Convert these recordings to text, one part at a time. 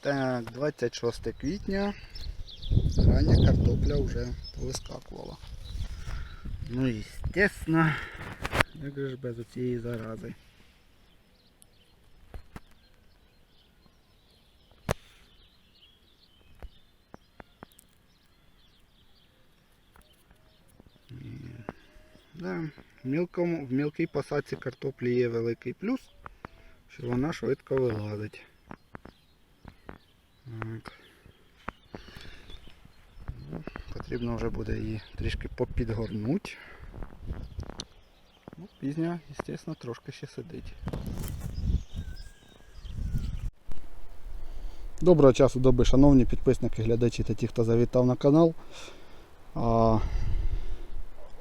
Так, 26 квітня. Рання картопля вже повискакувала. Ну і естественно, як же ж без цієї зарази. Да, в, мілкому, в мілкій посадці картоплі є великий плюс, що вона швидко вилазить. Так. Ну, Потрібно вже буде її трішки попідгорнути. Ну, пізня, звісно, трошки ще сидить. Доброго часу доби, шановні підписники, глядачі та ті, хто завітав на канал. А,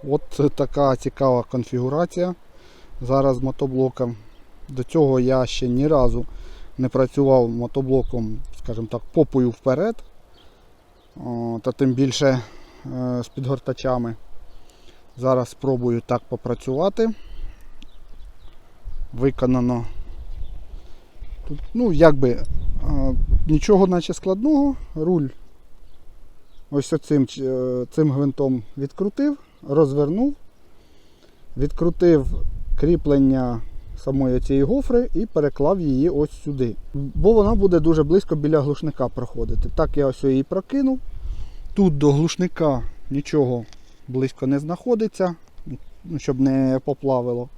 от така цікава конфігурація зараз з мотоблоком. До цього я ще ні разу не працював мотоблоком, скажімо так, попою вперед. Та тим більше з підгортачами. Зараз спробую так попрацювати. Виконано. Тут, ну, якби е, нічого наче складного. Руль ось оцим е, цим гвинтом відкрутив, розвернув, відкрутив кріплення самої цієї гофри і переклав її ось сюди. Бо вона буде дуже близько біля глушника проходити. Так я ось її прокинув. Тут до глушника нічого близько не знаходиться, ну, щоб не поплавило.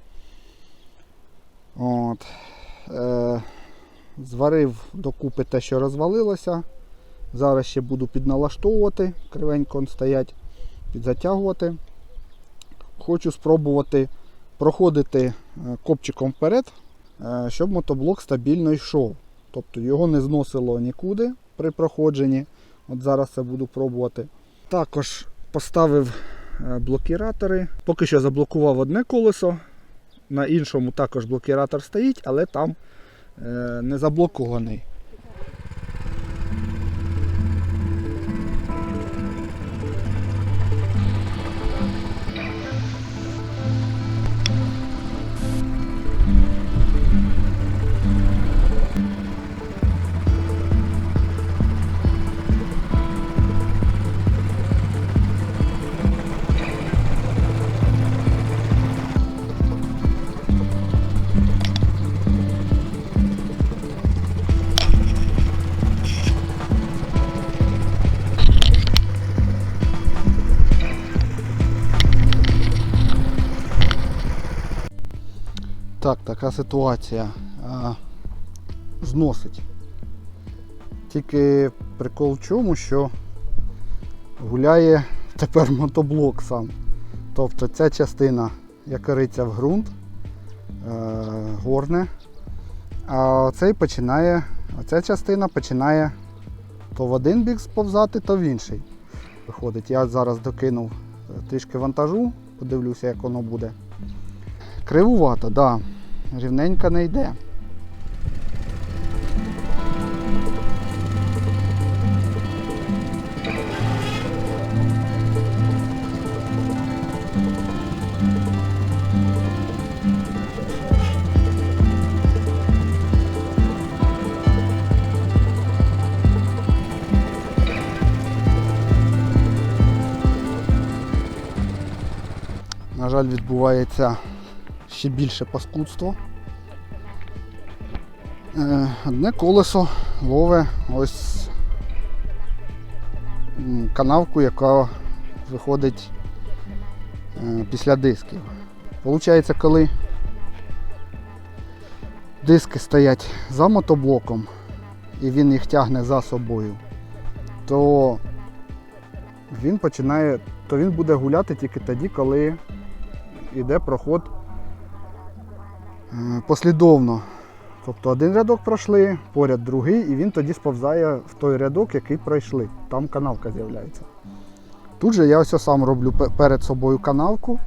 От. Е, зварив докупи те, що розвалилося. Зараз ще буду підналаштовувати, кривенько стоять, підзатягувати. Хочу спробувати проходити е, копчиком вперед, е, щоб мотоблок стабільно йшов. Тобто його не зносило нікуди при проходженні. От зараз це буду пробувати. Також поставив е, блокіратори. Поки що заблокував одне колесо. На іншому також блокіратор стоїть, але там е, не заблокований. Така ситуація. А, зносить. Тільки прикол в чому, що гуляє тепер мотоблок сам. Тобто ця частина якориться в ґрунт, е, горне, а цей починає, ця частина починає то в один бік сповзати, то в інший. Виходить, я зараз докинув е, трішки вантажу, подивлюся, як воно буде. Кривувато, так. Да. Рівненько не йде. На жаль, відбувається ще більше паскудство. Е, Одне колесо лове ось канавку, яка виходить е, після дисків. Получається, коли диски стоять за мотоблоком і він їх тягне за собою, то він починає, то він буде гуляти тільки тоді, коли йде проход послідовно. Тобто один рядок пройшли, поряд другий, і він тоді сповзає в той рядок, який пройшли. Там канавка з'являється. Тут же я ось сам роблю перед собою канавку.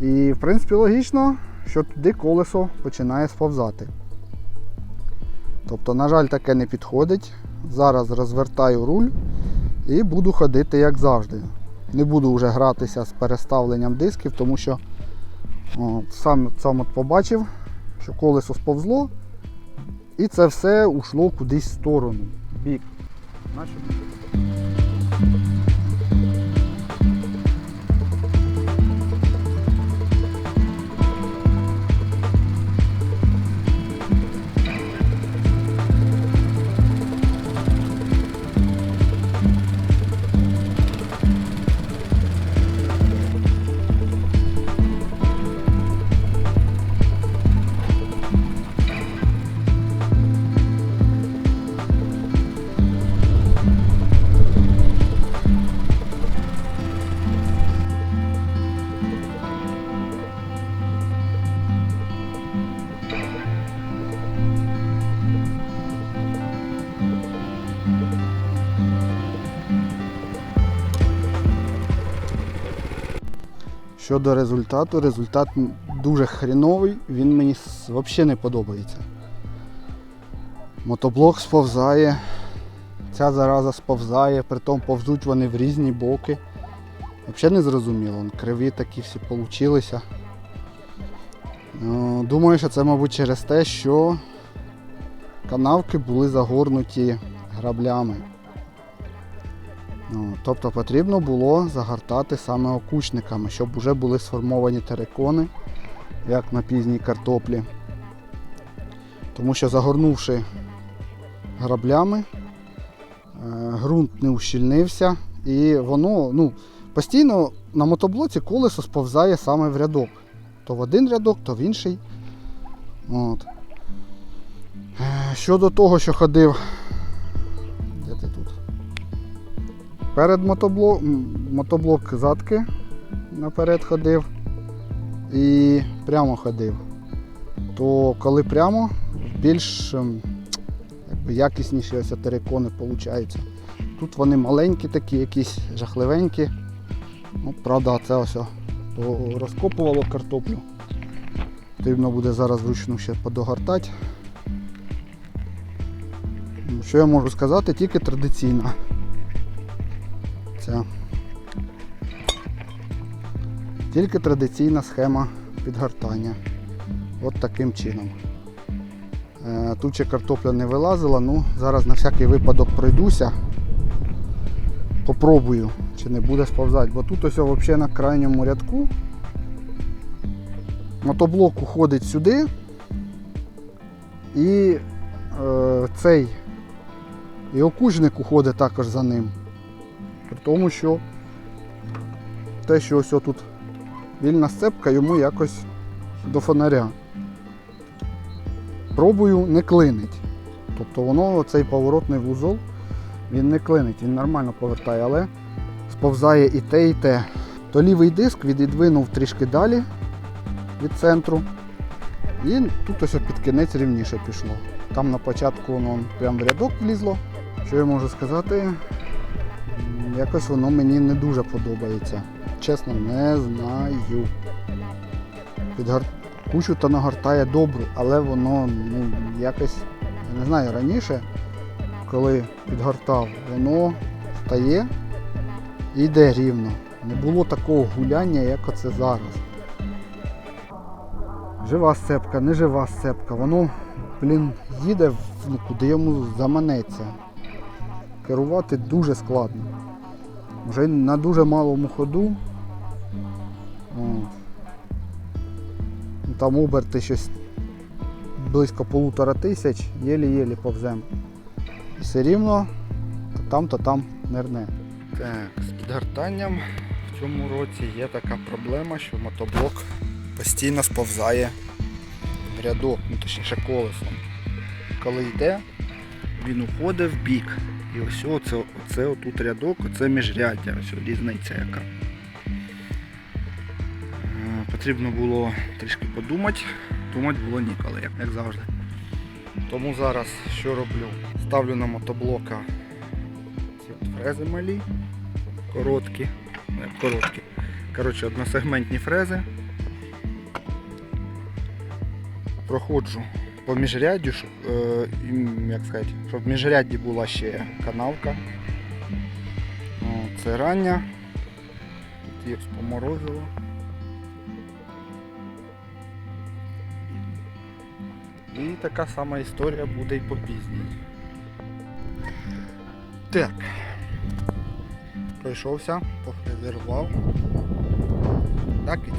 І в принципі логічно, що туди колесо починає сповзати. Тобто, на жаль, таке не підходить. Зараз розвертаю руль і буду ходити як завжди. Не буду вже гратися з переставленням дисків, тому що о, сам, сам от побачив, що колесо сповзло І це все ушло кудись в сторону, в бік. Наші Щодо результату, результат дуже хріновий, він мені взагалі не подобається. Мотоблок сповзає, ця зараза сповзає, притом повзуть вони в різні боки. Взагалі не зрозуміло, криві такі всі получилися. Ну, Думаю, що це, мабуть, через те, що канавки були загорнуті граблями. Ну, тобто потрібно було загортати саме окучниками, щоб вже були сформовані терикони, як на пізній картоплі. Тому що загорнувши граблями, е, ґрунт не ущільнився і воно ну, постійно на мотоблоці колесо сповзає саме в рядок. То в один рядок, то в інший. От. Е, Щодо того, що ходив. Перед мотоблок, мотоблок задки наперед ходив і прямо ходив. То коли прямо, більш ем, якби, якісніші ось терикони виходять. Тут вони маленькі такі, якісь жахливенькі. Ну, правда, це ось розкопувало картоплю. Потрібно буде зараз вручну ще подогортати. Що я можу сказати, тільки традиційна. Ця. Тільки традиційна схема підгортання. От таким чином. Е, Тут ще картопля не вилазила, ну зараз на всякий випадок пройдуся. Попробую, чи не буде сповзати, бо тут ось взагалі на крайньому рядку мотоблок уходить сюди і е, цей і окужник уходить також за ним. При тому, що те, що ось тут вільна сцепка, йому якось до фонаря. Пробую не клинить. Тобто воно, цей поворотний вузол, він не клинить, він нормально повертає, але сповзає і те, і те. То лівий диск відідвинув трішки далі від центру. І тут ось під кінець рівніше пішло. Там на початку воно прямо в рядок влізло. Що я можу сказати? Якось воно мені не дуже подобається. Чесно, не знаю. Підгар... Кучу та нагортає добру, але воно ну, якось, я не знаю, раніше, коли підгортав, воно стає і йде рівно. Не було такого гуляння, як оце зараз. Жива сцепка, не жива сцепка, воно, блін, їде ну, куди йому заманеться. Керувати дуже складно. Вже на дуже малому ходу. Там оберти щось близько полутора тисяч, єлі-єлі повзем. Все рівно то там, то там нерне. Так, з підгортанням в цьому році є така проблема, що мотоблок постійно сповзає в рядок, ну точніше колесом. Коли йде, він уходить в бік. І ось оце, оце отут рядок, оце міжряддя, ось різниця яка. Е, Потрібно було трішки подумати, думати було ніколи, як, як завжди. Тому зараз що роблю? Ставлю на мотоблока ці фрези малі, короткі, як короткі. Коротше, односегментні фрези. Проходжу по міжряддю, щоб, е, як сказати, щоб в міжрядді була ще канавка. Це рання. Тут їх поморозило. І така сама історія буде і по пізній. Так. Пройшовся, пофрезерував. Так, Кить?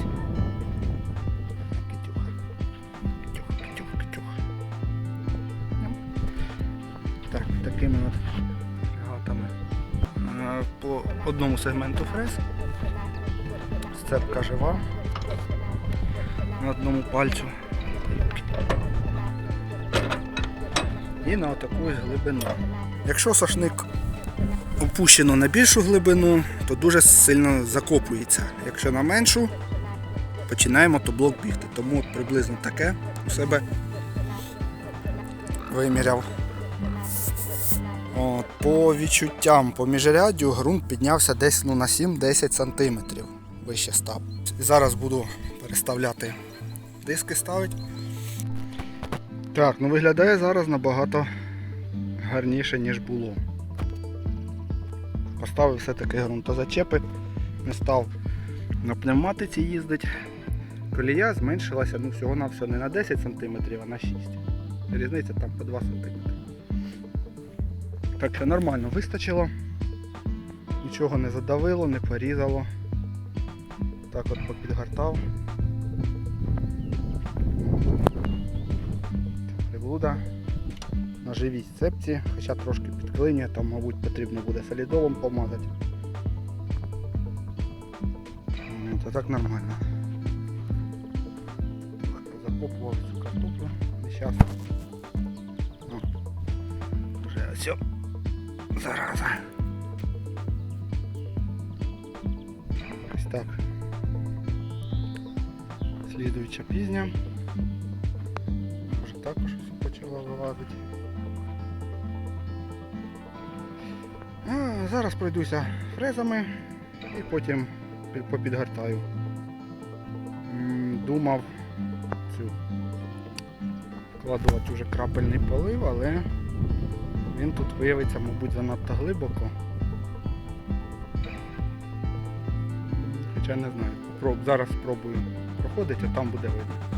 Такими от гатами. По одному сегменту фрез. Сцепка жива. На одному пальцю. І на отаку глибину. Якщо сошник опущено на більшу глибину, то дуже сильно закопується. Якщо на меншу, починає мотоблок бігти. Тому приблизно таке у себе виміряв. По відчуттям по міжряддю ґрунт піднявся десь ну, на 7-10 см вище став. Зараз буду переставляти диски ставити. Так, ну виглядає зараз набагато гарніше, ніж було. Поставив все-таки ґрунтозачепи, не став на пневматиці їздити. Колія зменшилася ну, всього на все не на 10 см, а на 6 Різниця там по 2 см. Так нормально вистачило. Нічого не задавило, не порізало. Так от попідгортав. Приблуда на живій сцепці, хоча трошки підклинює, там, мабуть, потрібно буде солідолом помазати. То так нормально. Закопував цю картоплю. О, Вже ось. Зараза. Ось так. Слідуюча пізня. Вже також все почало вилазити. А, зараз пройдуся фрезами і потім попідгортаю. Думав цю вкладувати вже крапельний полив, але він тут виявиться, мабуть, занадто глибоко. Хоча не знаю. Зараз спробую проходити, а там буде видно.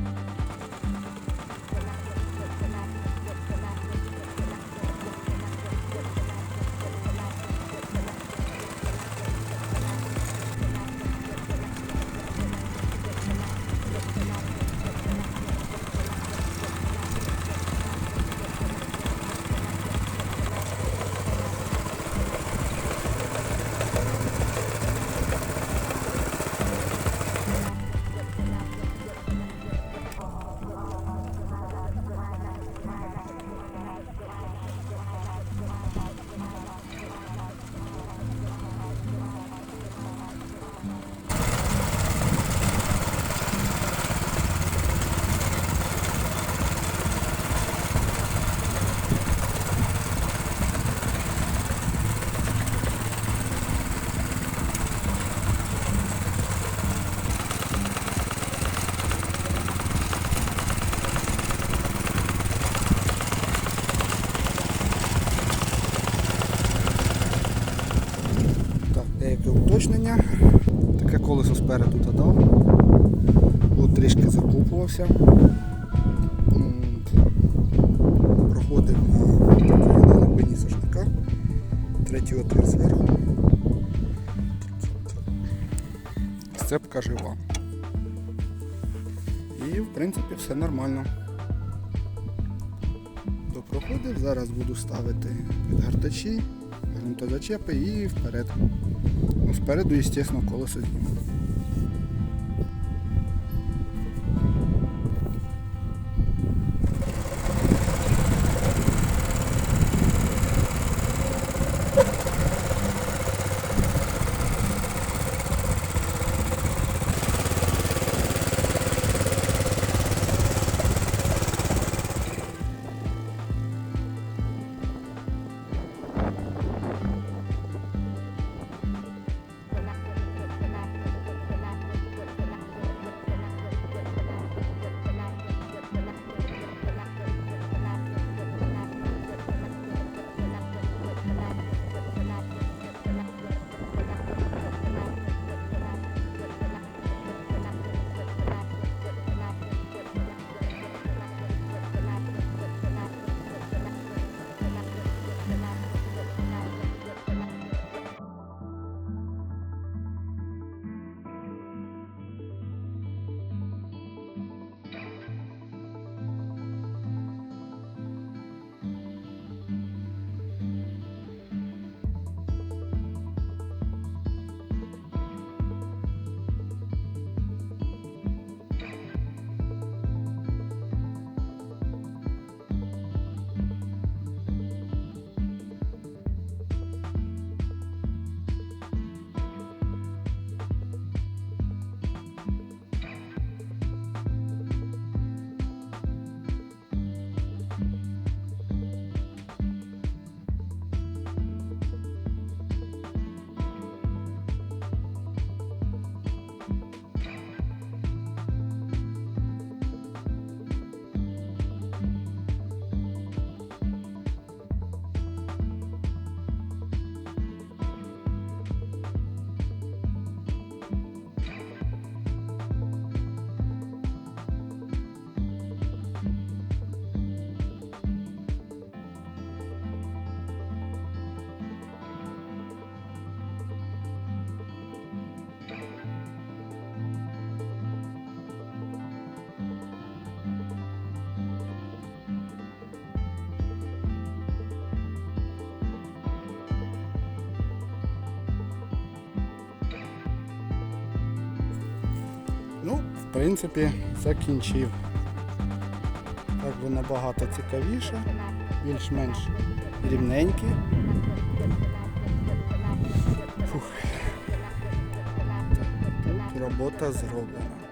Закупувався. Проходив на глибині сошника. Третій отвір зверху. Сцепка жива. І в принципі все нормально. Допроходив, зараз буду ставити підгортачі, ґрунтозачепи і вперед. Ну, спереду, звісно, колесо зніму. Принципі, закінчив. Так би набагато цікавіше, більш-менш рівненькі. Фух. Тут робота зроблена.